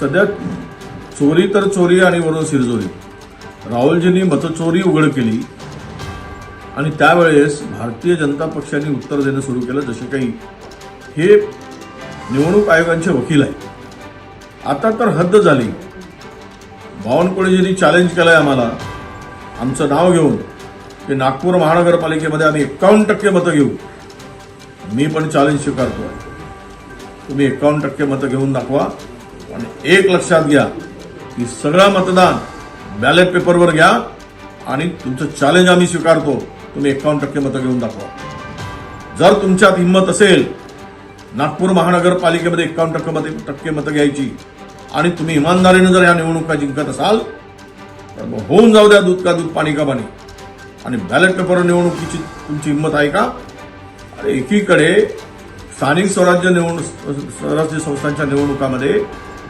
सध्या चोरी तर चोरी आणि वरून शिरजोरी राहुलजींनी मतचोरी उघड केली आणि त्यावेळेस भारतीय जनता पक्षाने उत्तर देणं सुरू केलं जसे काही हे निवडणूक आयोगांचे वकील आहेत. आता तर हद्द झाली. बावनकुळेजींनी चॅलेंज केलंय आम्हाला. आमचं नाव घेऊन की नागपूर महानगरपालिकेमध्ये आम्ही एकावन्न टक्के मतं घेऊ. मी पण चॅलेंज स्वीकारतोय. तुम्ही एकावन्न टक्के मतं घेऊन दाखवा. आणि एक लक्षात घ्या की सगळं मतदान बॅलेट पेपरवर घ्या आणि तुमचं चॅलेंज आम्ही स्वीकारतो. तुम्ही एकावन्न टक्के मतं घेऊन दाखवा. जर तुमच्यात हिंमत असेल नागपूर महानगरपालिकेमध्ये एकावन्न टक्के मते टक्के मतं घ्यायची आणि तुम्ही इमानदारीनं जर या निवडणुका जिंकत असाल तर मग होऊन जाऊ द्या दूध का दूध पाणी का पाणी. आणि बॅलेट पेपर निवडणुकीची तुमची हिंमत आहे का? एकीकडे स्थानिक स्वराज्य निवडणूक स्वराज्य संस्थांच्या निवडणुकामध्ये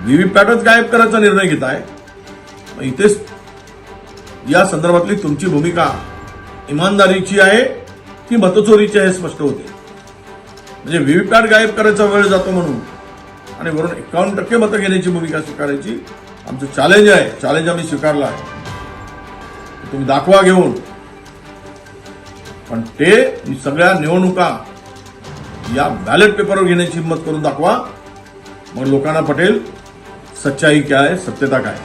व्हीव्हीपॅटच गायब करायचा निर्णय घेत आहे इथेच या संदर्भातली तुमची भूमिका इमानदारीची आहे की मतचोरीची आहे हे स्पष्ट होते. म्हणजे व्हीव्हीपॅट गायब करायचा वेळ जातो म्हणून आणि वरून एकावन्न टक्के मतं घेण्याची भूमिका स्वीकारायची आमचं चॅलेंज आहे. चॅलेंज आम्ही स्वीकारला आहे. तुम्ही दाखवा घेऊन. पण ते सगळ्या निवडणुका या बॅलेट पेपरवर घेण्याची हिंमत करून दाखवा. मग लोकांना पटेल सच्चाई काय सत्यता काय